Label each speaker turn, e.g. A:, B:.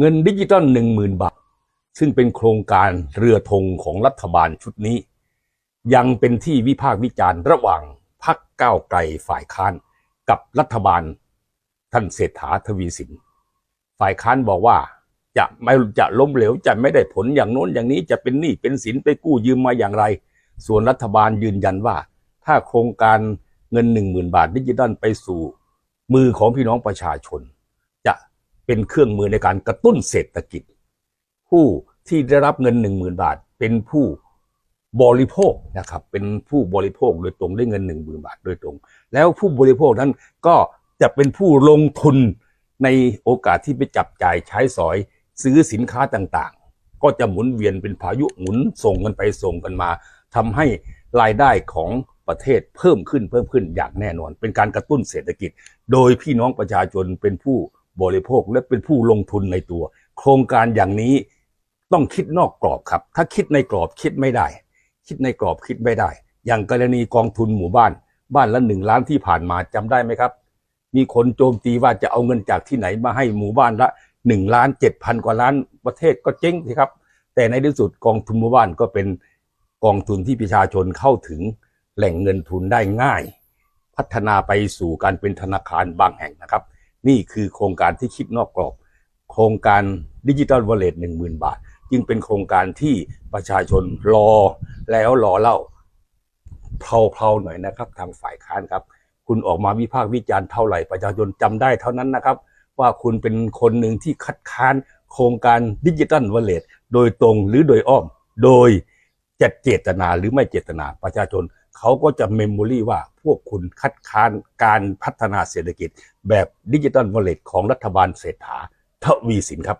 A: เงินดิจิตอลหนึ่งหมื่นบาท ซึ่งเป็นโครงการเรือธงของรัฐบาลชุดนี้ ยังเป็นที่วิพากษ์วิจารณ์ระหว่างพักก้าวไกลฝ่ายค้านกับรัฐบาลท่านเศรษฐาทวีสิน ฝ่ายค้านบอกว่าจะไม่จะล้มเหลวจะไม่ได้ผลอย่างโน้นอย่างนี้จะเป็นหนี้เป็นสินไปกู้ยืมมาอย่างไร ส่วนรัฐบาลยืนยันว่า ถ้าโครงการเงินหนึ่งหมื่นบาทดิจิทัลไปสู่มือของพี่น้องประชาชน เป็นเครื่องมือในการกระตุ้นเศรษฐกิจ ผู้ที่ได้รับเงินหนึ่งหมื่นบาท เป็นผู้บริโภคนะครับเป็นผู้บริโภคโดยตรงได้เงินหนึ่งหมื่นบาทโดยตรง แล้วผู้บริโภคนั้นก็จะเป็นผู้ลงทุนในโอกาสที่ไปจับจ่ายใช้สอยซื้อสินค้าต่างๆ ก็จะหมุนเวียนเป็นพายุหมุนส่งกันไปส่งกันมาทำให้รายได้ของประเทศเพิ่มขึ้นเพิ่มขึ้นอย่างแน่นอน เป็นการกระตุ้นเศรษฐกิจ โดยพี่น้องประชาชนเป็นผู้ บริโภคและเป็นผู้ลงทุนในตัว โครงการอย่างนี้ต้องคิดนอกกรอบครับ ถ้าคิดในกรอบคิดไม่ได้ คิดในกรอบคิดไม่ได้ อย่างกรณีกองทุนหมู่บ้าน บ้านละหนึ่งล้านที่ผ่านมาจำได้ไหมครับ มีคนโจมตีว่าจะเอาเงินจากที่ไหนมาให้หมู่บ้านละหนึ่งล้านเจ็ดพันกว่าล้านประเทศก็เจ๊งสิครับ แต่ในที่สุดกองทุนหมู่บ้านก็เป็นกองทุนที่ประชาชนเข้าถึงแหล่งเงินทุนได้ง่าย พัฒนาไปสู่การเป็นธนาคารบางแห่งนะครับ นี่คือโครงการที่คิดนอกกรอบ โครงการดิจิ t a ลวอลเล็ตหนึ่งหมื่นบาท จึงเป็นโครงการที่ประชาชนรอแล้วรอเล่าเพลาๆหน่อยนะครับ ทางฝ่ายค้านครับ คุณออกมาวิพากษ์วิจารณ์เท่าไหร่ประชาชนจำได้เท่านั้นนะครับ ว่าคุณเป็นคนหนึ่งที่คัดค้านโครงการดิจิ t a ลวอลเล็ตโดยตรงหรือโดยอ้อม โดยจะเจตนาหรือไม่เจตนาประชาชน เขาก็จะเมมโมรีว่าพวกคุณคัดค้านการพัฒนาเศรษฐกิจ แบบดิจิตอลวอลเล็ตของรัฐบาลเศรษฐาทวีสินครับ